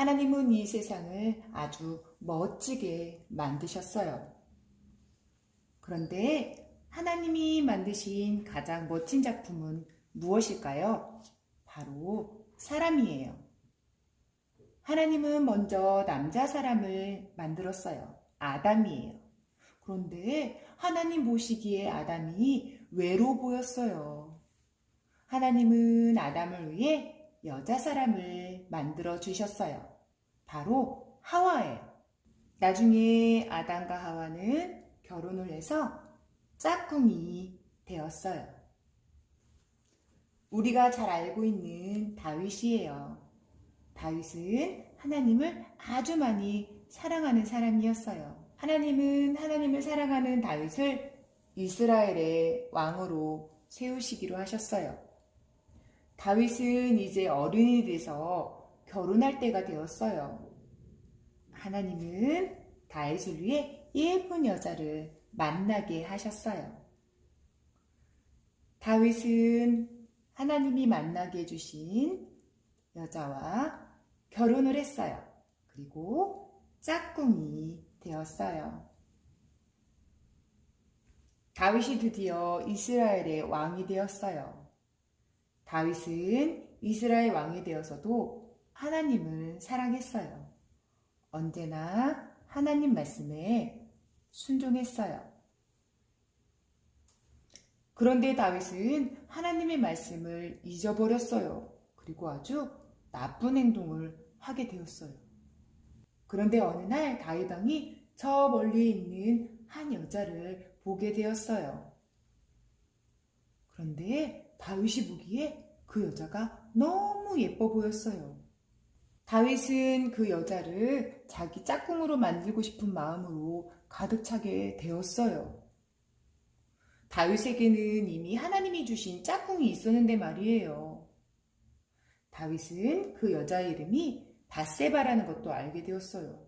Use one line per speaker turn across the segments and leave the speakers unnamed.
하나님은 이 세상을 아주 멋지게 만드셨어요. 그런데 하나님이 만드신 가장 멋진 작품은 무엇일까요? 바로 사람이에요. 하나님은 먼저 남자 사람을 만들었어요. 아담이에요. 그런데 하나님 보시기에 아담이 외로 보였어요. 하나님은 아담을 위해 여자 사람을 만들어 주셨어요. 바로 하와예요. 나중에 아담과 하와는 결혼을 해서 짝꿍이 되었어요. 우리가 잘 알고 있는 다윗이에요. 다윗은 하나님을 아주 많이 사랑하는 사람이었어요. 하나님은 하나님을 사랑하는 다윗을 이스라엘의 왕으로 세우시기로 하셨어요. 다윗은 이제 어른이 돼서 결혼할 때가 되었어요. 하나님은 다윗을 위해 예쁜 여자를 만나게 하셨어요. 다윗은 하나님이 만나게 해주신 여자와 결혼을 했어요. 그리고 짝꿍이 되었어요. 다윗이 드디어 이스라엘의 왕이 되었어요. 다윗은 이스라엘 왕이 되어서도 하나님을 사랑했어요. 언제나 하나님 말씀에 순종했어요. 그런데 다윗은 하나님의 말씀을 잊어버렸어요. 그리고 아주 나쁜 행동을 하게 되었어요. 그런데 어느 날 다윗 왕이 저 멀리 있는 한 여자를 보게 되었어요. 그런데 다윗이 보기에 그 여자가 너무 예뻐 보였어요. 다윗은 그 여자를 자기 짝꿍으로 만들고 싶은 마음으로 가득 차게 되었어요. 다윗에게는 이미 하나님이 주신 짝꿍이 있었는데 말이에요. 다윗은 그 여자의 이름이 바세바라는 것도 알게 되었어요.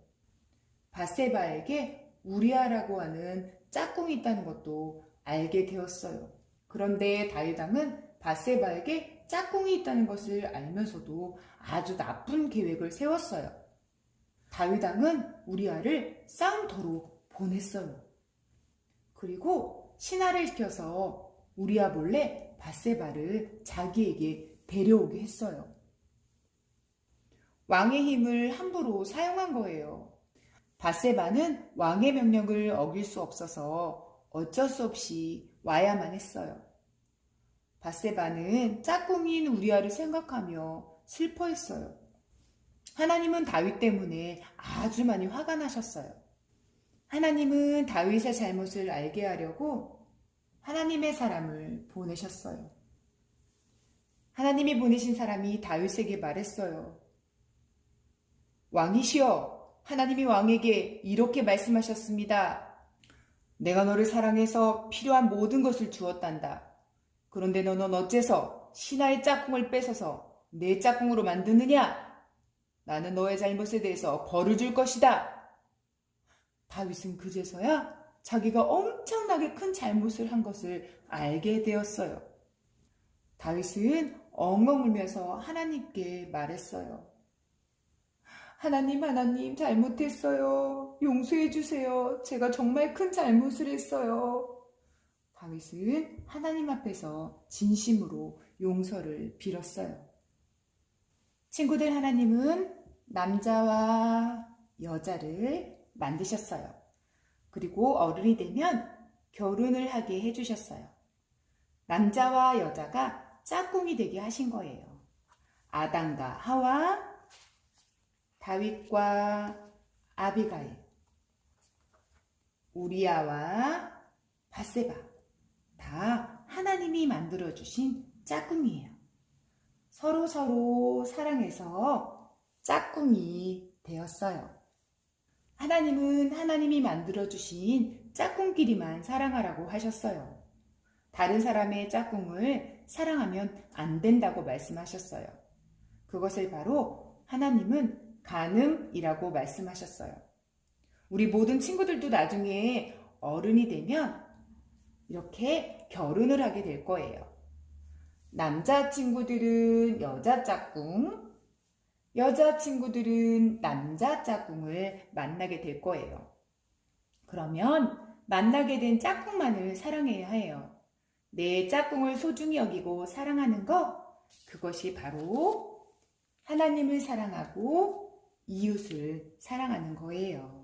바세바에게 우리아라고 하는 짝꿍이 있다는 것도 알게 되었어요. 그런데 다윗 왕은 바세바에게 짝꿍이 있다는 것을 알면서도 아주 나쁜 계획을 세웠어요. 다윗 왕은 우리아를 싸움터로 보냈어요. 그리고 신하를 시켜서 우리아 몰래 바세바를 자기에게 데려오게 했어요. 왕의 힘을 함부로 사용한 거예요. 바세바는 왕의 명령을 어길 수 없어서 어쩔 수 없이 와야만 했어요. 바세바는 짝꿍인 우리아를 생각하며 슬퍼했어요. 하나님은 다윗 때문에 아주 많이 화가 나셨어요. 하나님은 다윗의 잘못을 알게 하려고 하나님의 사람을 보내셨어요. 하나님이 보내신 사람이 다윗에게 말했어요. 왕이시여, 하나님이 왕에게 이렇게 말씀하셨습니다. 내가 너를 사랑해서 필요한 모든 것을 주었단다. 그런데 너는 어째서 신하의 짝꿍을 뺏어서 내 짝꿍으로 만드느냐? 나는 너의 잘못에 대해서 벌을 줄 것이다. 다윗은 그제서야 자기가 엄청나게 큰 잘못을 한 것을 알게 되었어요. 다윗은 엉엉 울면서 하나님께 말했어요. 하나님, 하나님, 잘못했어요. 용서해 주세요. 제가 정말 큰 잘못을 했어요. 다윗은 하나님 앞에서 진심으로 용서를 빌었어요. 친구들, 하나님은 남자와 여자를 만드셨어요. 그리고 어른이 되면 결혼을 하게 해주셨어요. 남자와 여자가 짝꿍이 되게 하신 거예요. 아담과 하와, 다윗과 아비가일, 우리아와 바세바 다 하나님이 만들어 주신 짝꿍이에요. 서로 서로 사랑해서 짝꿍이 되었어요. 하나님은 하나님이 만들어 주신 짝꿍끼리만 사랑하라고 하셨어요. 다른 사람의 짝꿍을 사랑하면 안 된다고 말씀하셨어요. 그것을 바로 하나님은 가늠이라고 말씀하셨어요. 우리 모든 친구들도 나중에 어른이 되면 이렇게 결혼을 하게 될 거예요. 남자 친구들은 여자 짝꿍, 여자친구들은 남자 짝꿍을 만나게 될 거예요. 그러면 만나게 된 짝꿍만을 사랑해야 해요. 내 짝꿍을 소중히 여기고 사랑하는 것, 그것이 바로 하나님을 사랑하고 이웃을 사랑하는 거예요.